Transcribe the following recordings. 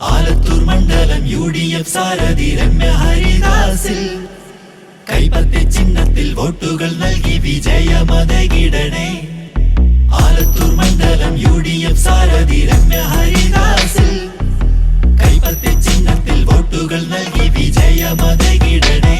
ആലത്തൂർ മണ്ഡലം U D F സാരഥി രമ്യ ഹരിദാസിൽ. കൈപ്പത്തി ചിഹ്നത്തിൽ വോട്ടുകൾ നൽകി വിജയമതകിടണേ ആലത്തൂർ മണ്ഡലം യു ഡി എഫ് സാരഥി രമ്യ ഹരിദാസിൽ. കൈപ്പത്തി ചിഹ്നത്തിൽ വോട്ടുകൾ നൽകി വിജയമതകിടണേ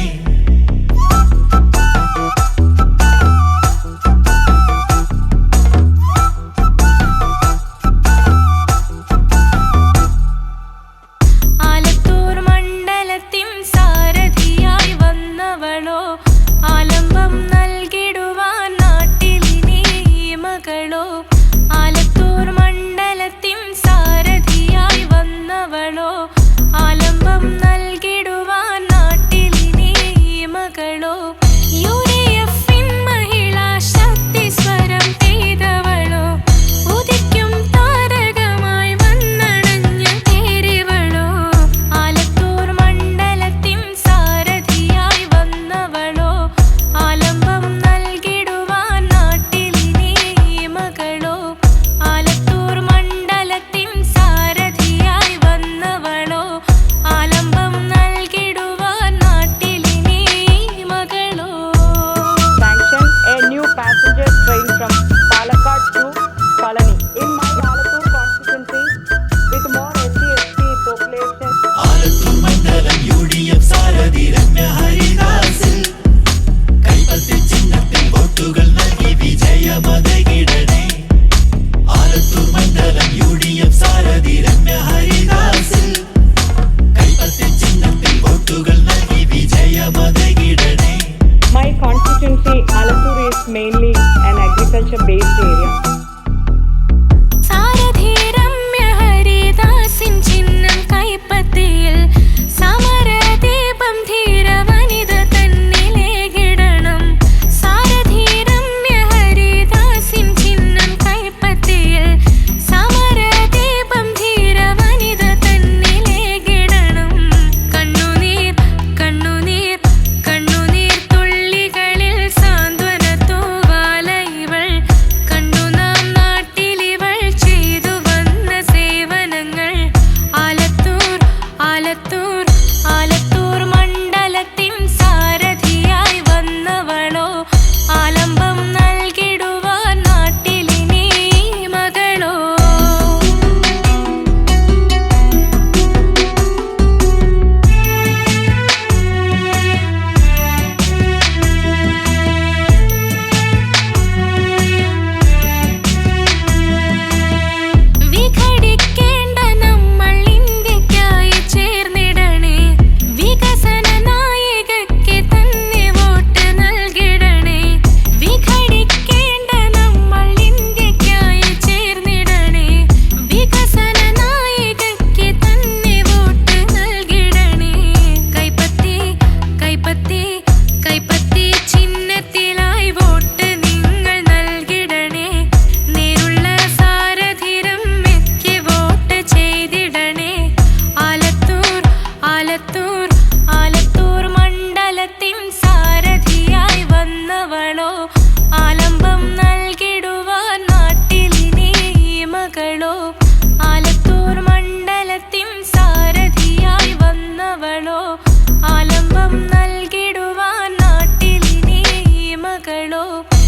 മക്കളോ